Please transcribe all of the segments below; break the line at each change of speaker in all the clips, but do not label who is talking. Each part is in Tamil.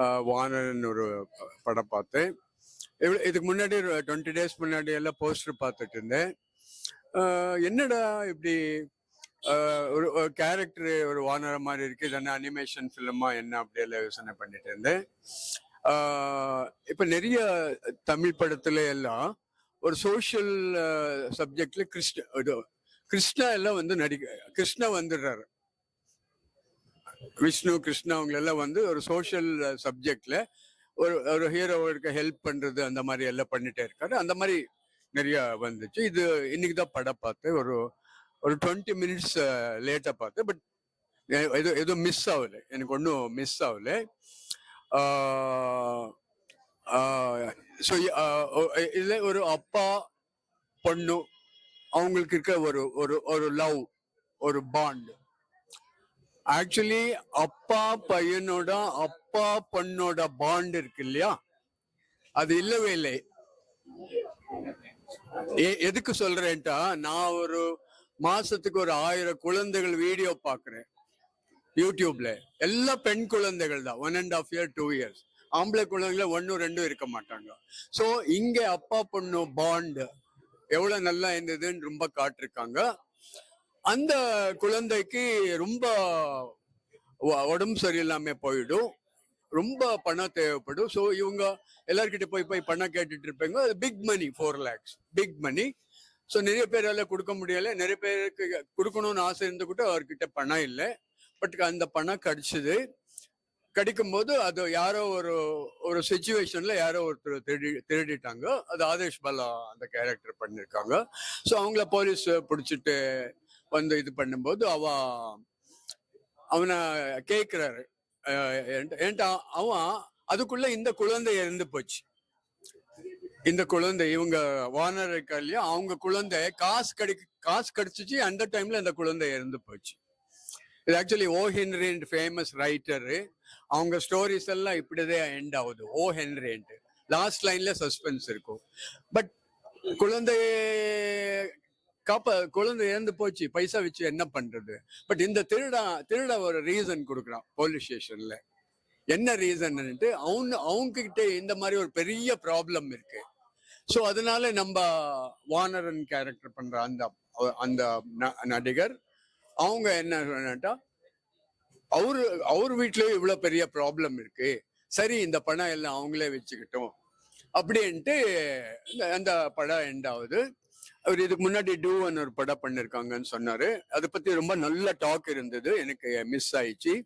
வானன் ஒரு படம் பார்த்தேன். இவ்வளோ இதுக்கு முன்னாடி டுவெண்ட்டி டேஸ் முன்னாடி எல்லாம் போஸ்டர் பார்த்துட்டு இருந்தேன். ஆஹ் என்னடா இப்படி ஆஹ் ஒரு கேரக்டர் ஒரு வானர மாதிரி இருக்கு. இதென்ன அனிமேஷன் ஃபிலிமா என்ன? அப்படி எல்லாம் யோசனை பண்ணிட்டு இருந்தேன். ஆஹ் நிறைய தமிழ் படத்துல எல்லாம் ஒரு சோஷியல் சப்ஜெக்ட்ல கிருஷ்ண இது கிருஷ்ணா எல்லாம் வந்து நடிக்க கிருஷ்ணா வந்துடுறாரு. விஷ்ணு கிருஷ்ணா அவங்க எல்லாம் வந்து ஒரு சோஷியல் சப்ஜெக்ட்ல ஒரு ஒரு ஹீரோவுக்கு ஹெல்ப் பண்றது அந்த மாதிரி எல்லாம் பண்ணிட்டே இருக்காரு. அந்த மாதிரி நிறைய வந்துச்சு. இது இன்னைக்கு தான் படம் பார்த்தேன். ஒரு ஒரு டுவெண்ட்டி மினிட்ஸ் லேட்டா பார்த்தேன். பட் எதுவும் எதுவும் மிஸ் ஆகல. எனக்கு ஒன்றும் மிஸ் ஆகல. ஸோ இதில் ஒரு அப்பா பொண்ணு அவங்களுக்கு இருக்க ஒரு ஒரு ஒரு லவ் ஒரு பாண்டு ஆக்சுவலி அப்பா பையனோட அப்பா பொண்ணோட பாண்ட் இருக்கு இல்லையா? அது இல்லவே இல்லை. எ- எதுக்கு சொல்றேன்ட்டா நான் ஒரு மாசத்துக்கு ஒரு ஆயிரம் குழந்தைகள் வீடியோ பாக்குறேன் யூடியூப்ல எல்லா பெண் குழந்தைகள் தான். One and half year two years ஆம்பளை குழந்தைங்கள ஒன்னும் ரெண்டும் இருக்க மாட்டாங்க. சோ இங்க அப்பா பொண்ணு பாண்ட் எவ்வளவு நல்லா இருந்ததுன்னு ரொம்ப காட்டிருக்காங்க. அந்த குழந்தைக்கு ரொம்ப உடம்பு சரியில்லாம போயிடும். ரொம்ப பணம் தேவைப்படும். ஸோ இவங்க எல்லார்கிட்ட போய் போய் பணம் கேட்டுட்டு இருப்பாங்க. அது big money four lakhs big money so நிறைய பேரால கொடுக்க முடியல. நிறைய பேருக்கு கொடுக்கணும்னு ஆசை இருந்து கூட அவர்கிட்ட பணம் இல்லை. பட் அந்த பணம் கிடைச்சது. கிடைக்கும் போது அது யாரோ ஒரு ஒரு சுச்சுவேஷன்ல யாரோ ஒருத்தர் திருடி திருடிட்டாங்க. அது ஆதேஷ் பாலா அந்த கேரக்டர் பண்ணிருக்காங்க. ஸோ அவங்கள போலீஸ் பிடிச்சிட்டு வந்து இது பண்ணும்போது அவ அவனை கேட்கிறாரு ஏன்டா அவன் அதுக்குள்ள இந்த குழந்தை இறந்து போச்சு. இந்த குழந்தை இவங்க வானர் இருக்கா இல்லையா அவங்க குழந்தை காசு கிடைக்க காசு கிடைச்சிச்சு அந்த டைம்ல இந்த குழந்தை இறந்து போச்சு. இது ஆக்சுவலி ஓ ஹென்ரின் ஃபேமஸ் ரைட்டரு அவங்க ஸ்டோரிஸ் எல்லாம் இப்படிதான் எண்ட் ஆகுது. ஓ ஹென்ரின்ட்டு லாஸ்ட் லைன்ல சஸ்பென்ஸ் இருக்கும். பட் குழந்தை காப்ப குழந்தை இறந்து போச்சு பைசா வச்சு என்ன பண்றது? பட் இந்த திருடா திருட ஒரு ரீசன் கொடுக்குறான் போலீஸ் ஸ்டேஷன்ல என்ன ரீசன்ட்டு அவங்க அவங்க கிட்ட இந்த மாதிரி ஒரு பெரிய ப்ராப்ளம் இருக்கு. ஸோ அதனால நம்ம வானரன் கேரக்டர் பண்ற அந்த அந்த ந- நடிகர் அவங்க என்ன சொன்னாட்டா அவரு அவர் வீட்லயும் இவ்வளவு பெரிய ப்ராப்ளம் இருக்கு. சரி இந்த பணம் எல்லாம் அவங்களே வச்சுக்கிட்டோம். அப்படின்ட்டு அந்த படம் எண்டாவது அவர் இதுக்கு முன்னாடி டூன்னு ஒரு படம் பண்ணிருக்காங்கன்னு சொன்னாரு. அதை பத்தி ரொம்ப நல்ல டாக் இருந்தது. எனக்கு மிஸ் ஆயிடுச்சு.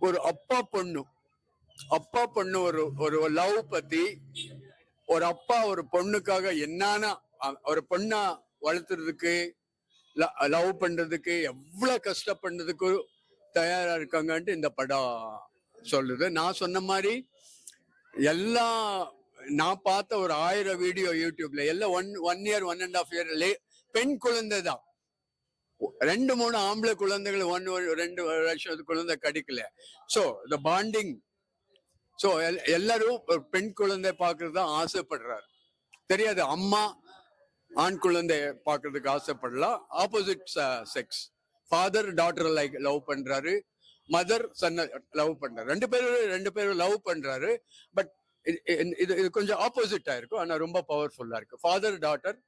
ஒரு அப்பா பொண்ணு. அப்பா பொண்ணு ஒரு ஒரு லவ் பத்தி ஒரு அப்பா ஒரு பொண்ணுக்காக என்னன்னா ஒரு பொண்ணா வளர்த்துறதுக்கு லவ் பண்றதுக்கு எவ்வளவு கஷ்டப்படுறதுக்கு தயாரா இருக்காங்கன்ட்டு இந்த படம் சொல்லுது. நான் சொன்ன மாதிரி எல்லா நான் பார்த்த ஒரு ஆயிரம் வீடியோ யூடியூப்ல எல்லாம் one one year one and half இயர்ல பெண் குழந்தை தான். ரெண்டு மூணு ஆம்பளை குழந்தைகள் ஒன் ரெண்டு வருஷம் குழந்தை கிடைக்கல. ஸோ த பாண்டிங் ஸோ எல்லாரும் பெண் குழந்தை பார்க்கறது தான் ஆசைப்படுறாரு. தெரியாது அம்மா ஆண் குழந்தை பார்க்கறதுக்கு ஆசைப்படலாம். Opposite sex father daughter like love பண்றாரு. மதர் சன்ன லவ் பண்றாரு. ரெண்டு பேரும் ரெண்டு பேரும் லவ் பண்றாரு. பட் இது இது கொஞ்சம் ஆப்போசிட்டா இருக்கும். ஆனா ரொம்ப பவர்ஃபுல்லா இருக்கு. ஃபாதர் டாட்டர்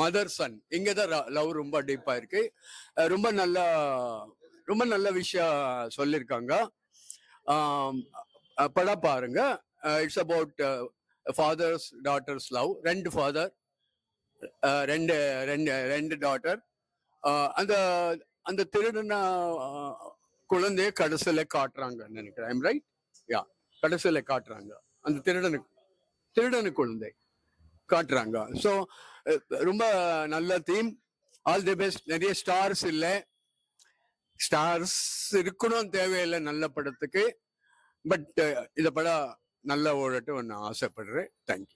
மதர் சன் இங்க தான் லவ் ரொம்ப டீப்பா இருக்கு. ரொம்ப நல்ல ரொம்ப நல்ல விஷயம் சொல்லியிருக்காங்க படம் பாருங்க. It's about fathers daughters love ரெண்டு ஃபாதர் ரெண்டு ரெண்டு ரெண்டு டாட்டர் அந்த அந்த திருடன குழந்தைய கடைசியில் காட்டுறாங்கன்னு நினைக்கிறேன். ஐம் ரைட் யா கடைசியில் காட்டுறாங்க. அந்த திருடனுக்கு திருடனு குழந்தை காட்டுறாங்க. ஸோ ரொம்ப நல்ல தீம் ஆல் தி பெஸ்ட் நிறைய ஸ்டார்ஸ் இல்லை. ஸ்டார்ஸ் இருக்கணும் தேவையில்லை நல்ல படத்துக்கு. பட் இந்த படம் நல்லா ஓடட்டும் நான் ஆசைப்படுறேன். தேங்க்யூ